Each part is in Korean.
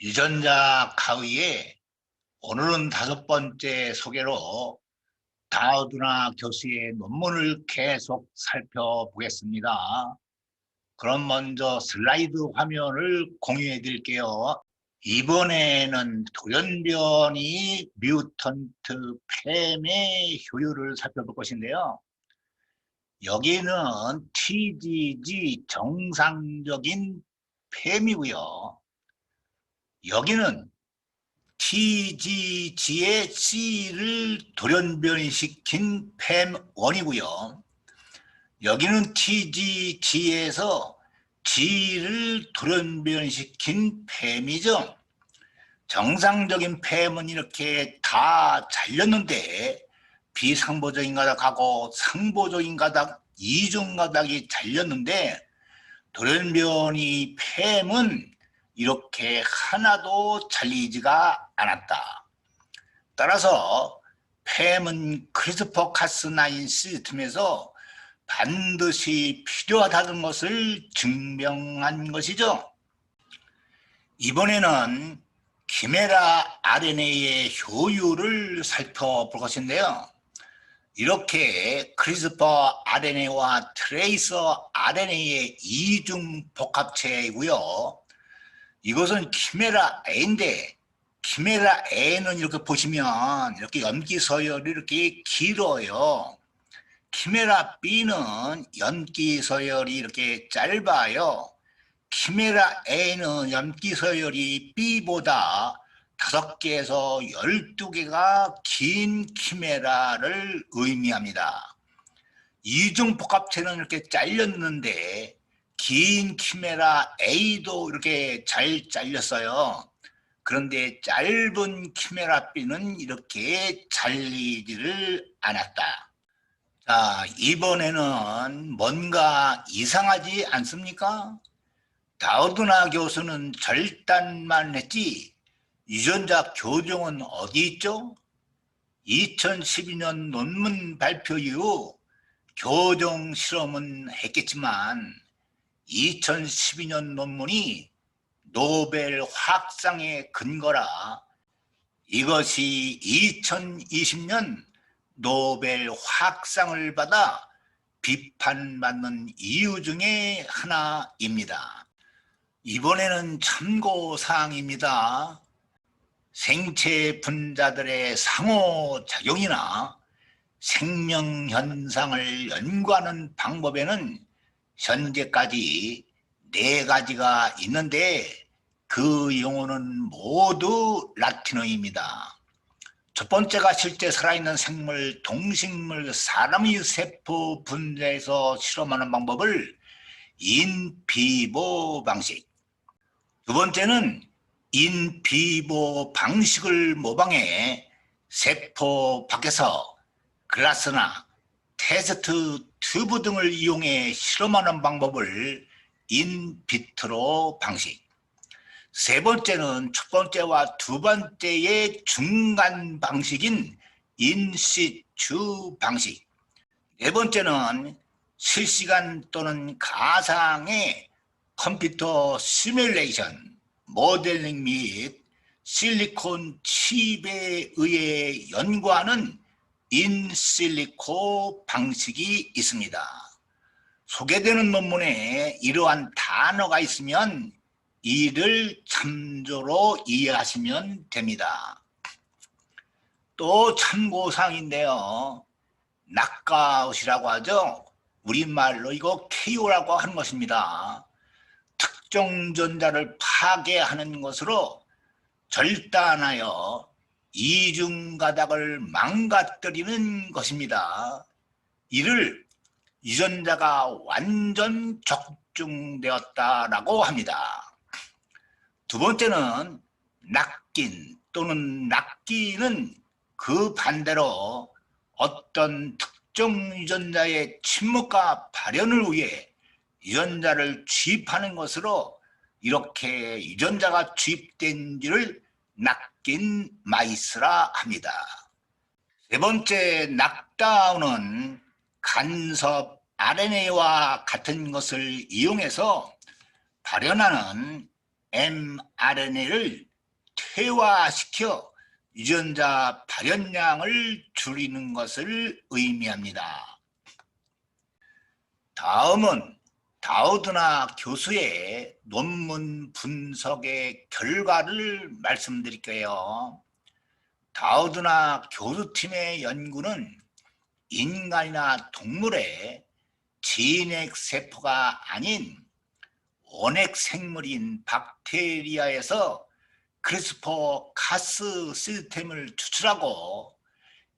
유전자 가위에 오늘은 다섯 번째 소개로 다우드나 교수의 논문을 계속 살펴보겠습니다. 그럼 먼저 슬라이드 화면을 공유해 드릴게요. 이번에는 돌연변이 뮤턴트 팸의 효율을 살펴볼 것인데요. 여기는 TGG 정상적인 팸이고요. 여기는 TGG의 C를 돌연변시킨 팸1이고요. 여기는 TGG에서 G를 돌연변시킨 팸이죠. 정상적인 팸은 이렇게 다 잘렸는데 비상보적인 가닥하고 상보적인 가닥, 이중 가닥이 잘렸는데 돌연변이 팸은 이렇게 하나도 잘리지가 않았다. 따라서 팸은 크리스퍼 카스9 시스템에서 반드시 필요하다는 것을 증명한 것이죠. 이번에는 키메라 RNA의 효율을 살펴볼 것인데요. 이렇게 크리스퍼 RNA와 트레이서 RNA의 이중 복합체이고요. 이것은 키메라 A인데 키메라 A는 이렇게 보시면 이렇게 염기 서열이 이렇게 길어요. 키메라 B는 염기 서열이 이렇게 짧아요. 키메라 A는 염기 서열이 B보다 다섯 개에서 열두 개가 긴 키메라를 의미합니다. 이중 복합체는 이렇게 잘렸는데 긴 키메라 A도 이렇게 잘 잘렸어요. 그런데 짧은 키메라 B는 이렇게 잘리지를 않았다. 자, 이번에는 뭔가 이상하지 않습니까? 다우드나 교수는 절단만 했지 유전자 교정은 어디 있죠? 2012년 논문 발표 이후 교정 실험은 했겠지만 2012년 논문이 노벨 화학상의 근거라 이것이 2020년 노벨 화학상을 받아 비판받는 이유 중에 하나입니다. 이번에는 참고사항입니다. 생체 분자들의 상호작용이나 생명현상을 연구하는 방법에는 현재까지 네 가지가 있는데 그 용어는 모두 라틴어입니다. 첫 번째가 실제 살아있는 생물, 동식물, 사람의 세포 분자에서 실험하는 방법을 인비보 방식. 두 번째는 인비보 방식을 모방해 세포 밖에서 글라스나 테스트 튜브 등을 이용해 실험하는 방법을 인비트로 방식. 세 번째는 첫 번째와 두 번째의 중간 방식인 인시추 방식. 네 번째는 실시간 또는 가상의 컴퓨터 시뮬레이션 모델링 및 실리콘 칩에 의해 연구하는 인실리코 방식이 있습니다. 소개되는 논문에 이러한 단어가 있으면 이를 참조로 이해하시면 됩니다. 또 참고사항인데요. 낙가웃이라고 하죠. 우리말로 이거 KO라고 하는 것입니다. 특정 전자를 파괴하는 것으로 절단하여 이중가닥을 망가뜨리는 것입니다. 이를 유전자가 완전 적중되었다라고 합니다. 두 번째는 낚인 또는 낚기는 그 반대로 어떤 특정 유전자의 침묵과 발현을 위해 유전자를 주입하는 것으로 이렇게 유전자가 주입된 지를 낚인 마이스라 합니다. 세 번째 낙다운은 간섭 RNA와 같은 것을 이용해서 발현하는 mRNA를 퇴화시켜 유전자 발현량을 줄이는 것을 의미합니다. 다음은 다우드나 교수의 논문 분석의 결과를 말씀드릴게요. 다우드나 교수팀의 연구는 인간이나 동물의 진핵 세포가 아닌 원핵 생물인 박테리아에서 크리스퍼 카스 시스템을 추출하고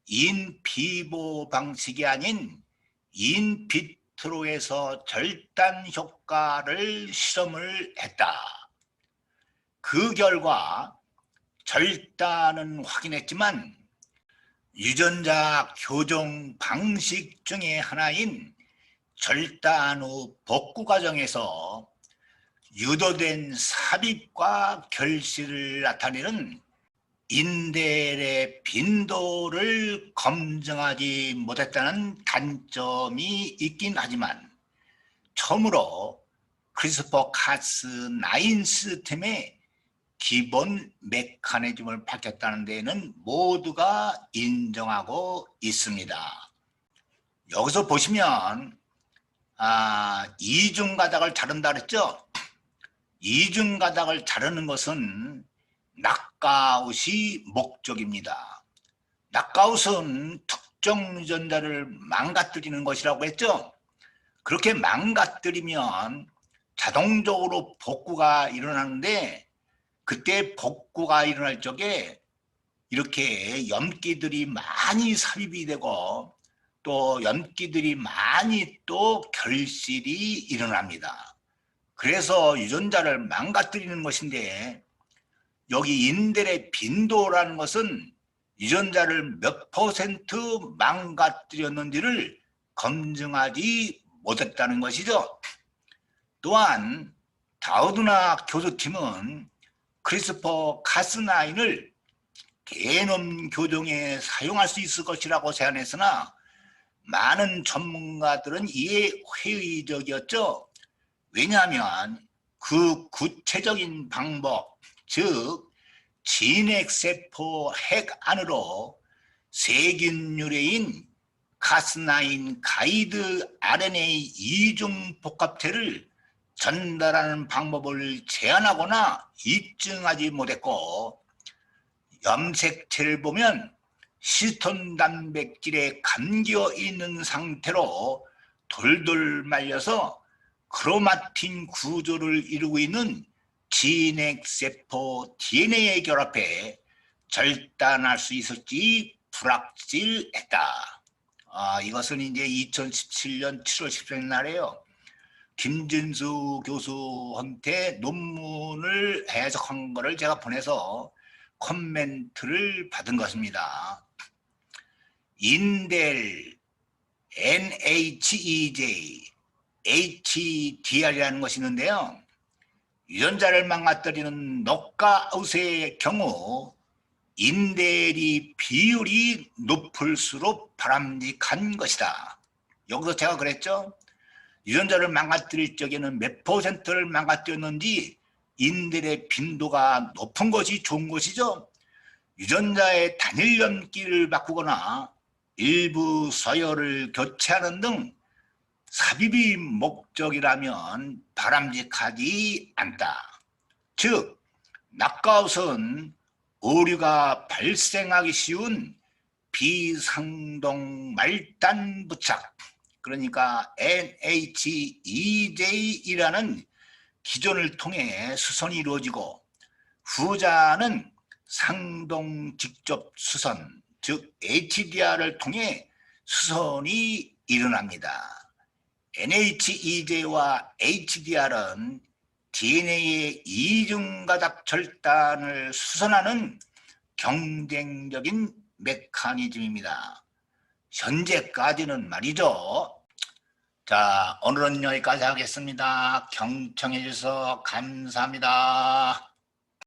인비보 방식이 아닌 인비트 로에서 절단 효과를 실험을 했다. 그 결과 절단은 확인했지만 유전자 교정 방식 중에 하나인 절단 후 복구 과정에서 유도된 삽입과 결실을 나타내는 인델의 빈도를 검증하지 못했다는 단점이 있긴 하지만 처음으로 크리스퍼 카스 9 시스템의 기본 메커니즘을 밝혔다는 데에는 모두가 인정하고 있습니다. 여기서 보시면 아, 이중 가닥을 자른다 그랬죠? 이중 가닥을 자르는 것은 낙가웃이 목적입니다. 낙가웃은 특정 유전자를 망가뜨리는 것이라고 했죠? 그렇게 망가뜨리면 자동적으로 복구가 일어나는데 그때 복구가 일어날 적에 이렇게 염기들이 많이 삽입이 되고 또 염기들이 많이 또 결실이 일어납니다. 그래서 유전자를 망가뜨리는 것인데 여기 인델의 빈도라는 것은 유전자를 몇 퍼센트 망가뜨렸는지를 검증하지 못했다는 것이죠. 또한 다우드나 교수팀은 크리스퍼 카스나인을 개놈 교정에 사용할 수 있을 것이라고 제안했으나 많은 전문가들은 이에 회의적이었죠. 왜냐하면 그 구체적인 방법, 즉 진핵세포 핵 안으로 세균 유래인 카스나인 가이드 RNA 이중 복합체를 전달하는 방법을 제안하거나 입증하지 못했고 염색체를 보면 시톤 단백질에 감겨 있는 상태로 돌돌 말려서 크로마틴 구조를 이루고 있는 진핵세포 DNA에 결합해 절단할 수 있을지 불확실했다. 아, 이것은 이제 2017년 7월 10일 날에요. 김진수 교수한테 논문을 해석한 거를 제가 보내서 코멘트를 받은 것입니다. 인델 NHEJ HDR이라는 것이 있는데요. 유전자를 망가뜨리는 녹가웃의 경우 인델이 비율이 높을수록 바람직한 것이다. 여기서 제가 그랬죠. 유전자를 망가뜨릴 적에는 몇 퍼센트를 망가뜨렸는지 인델의 빈도가 높은 것이 좋은 것이죠. 유전자의 단일 염기를 바꾸거나 일부 서열을 교체하는 등 삽입이 목적이라면 바람직하지 않다. 즉, 낙가웃은 오류가 발생하기 쉬운 비상동 말단 부착, 그러니까 NHEJ이라는 기존을 통해 수선이 이루어지고 후자는 상동 직접 수선, 즉 HDR을 통해 수선이 일어납니다. NHEJ와 HDR은 DNA의 이중가닥 절단을 수선하는 경쟁적인 메커니즘입니다. 현재까지는 말이죠. 자, 오늘은 여기까지 하겠습니다. 경청해 주셔서 감사합니다.